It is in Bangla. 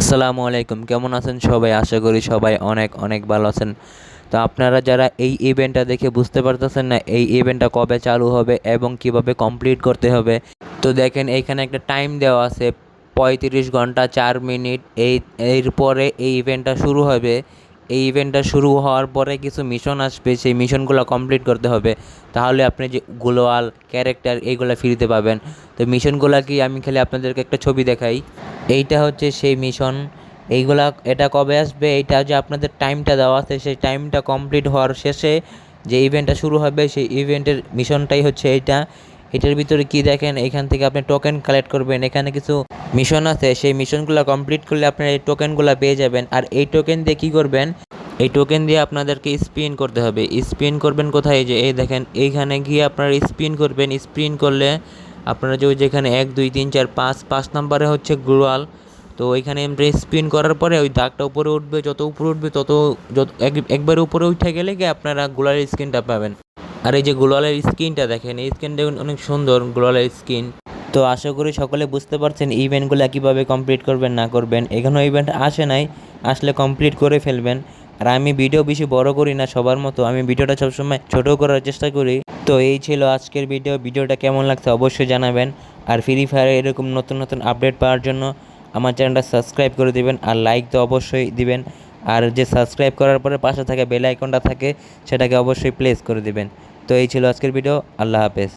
আসসালামু আলাইকুম, কেমন আছেন সবাই? আশা করি সবাই অনেক অনেক ভালো আছেন। তো আপনারা যারা এই ইভেন্টটা দেখে বুঝতে পারতেছেন না, এই ইভেন্টটা কবে চালু হবে এবং কীভাবে কমপ্লিট করতে হবে, তো দেখেন এইখানে একটা টাইম দেওয়া আছে, পঁয়ত্রিশ ঘণ্টা চার মিনিট। এই, এরপরে এই ইভেন্টটা শুরু হবে। এই ইভেন্টটা শুরু হওয়ার পরে কিছু মিশন আসবে, সেই মিশনগুলো কমপ্লিট করতে হবে। তাহলে আপনি যে গ্লোয়াল ক্যারেক্টার এইগুলো ফ্রিতে পাবেন। তো মিশনগুলো কি? আমি খালি আপনাদেরকে একটা ছবি দেখাই। এইটা হচ্ছে সেই মিশন এইগুলা এটা কবে আসবে? এইটা যে আপনাদের টাইমটা দেওয়া আছে, সেই টাইমটা কমপ্লিট হওয়ার শেষে যে ইভেন্টটা শুরু হবে, সেই ইভেন্টের মিশনটাই হচ্ছে এইটা। এটার ভিতরে কি দেখেন? এখান থেকে আপনি টোকেন কালেক্ট করবেন। এখানে কিছু মিশন আছে। সেই মিশনগুলো কমপ্লিট করলে আপনার এই টোকেনগুলো পেয়ে যাবেন। আর এই টোকেন দিয়ে কী করবেন? এই টোকেন দিয়ে আপনাদেরকে স্পিন করতে হবে। স্পিন করবেন কোথায়? যে, এই দেখেন, এইখানে গিয়ে আপনারা স্পিন করবেন। স্পিন করলে আপনারা যে যেখানে এক, দুই, তিন, চার, পাঁচ পাঁচ নম্বরে হচ্ছে গ্লোয়াল তো ওইখানে স্পিন করার পরে ওই দাগটা উপরে উঠবে, যত উপরে উঠবে তত যত এক- একবার উপরে উঠে গেলে কি আপনারা গোলালের স্কিনটা পাবেন। আর এই যে গোলালের স্কিনটা দেখেন, এই স্কিনটা অনেক সুন্দর গোলালের স্কিন তো আশা করি সকলে বুঝতে পারছেন ইভেন্টগুলো কীভাবে কমপ্লিট করবেন, না করবেন। এখানেও ইভেন্ট আসে নাই, আসলে কমপ্লিট করে ফেলবেন। আর আমি ভিডিও বেশি বড় করি না সবার মতো, আমি ভিডিওটা সবসময় ছোট করার চেষ্টা করি। তো এই ছিল আজকের ভিডিও ভিডিওটা কেমন লাগছে অবশ্যই জানাবেন। আর ফ্রি ফায়ারে এরকম নতুন নতুন আপডেট পাওয়ার জন্য আমার চ্যানেলটা সাবস্ক্রাইব করে দিবেন আর লাইক তো অবশ্যই দিবেন। আর যে সাবস্ক্রাইব করার পরে পাশে থাকে বেল আইকনটা থাকে, সেটাকে অবশ্যই প্লেস করে দিবেন। তো এই ছিল আজকের ভিডিও আল্লাহ হাফেজ।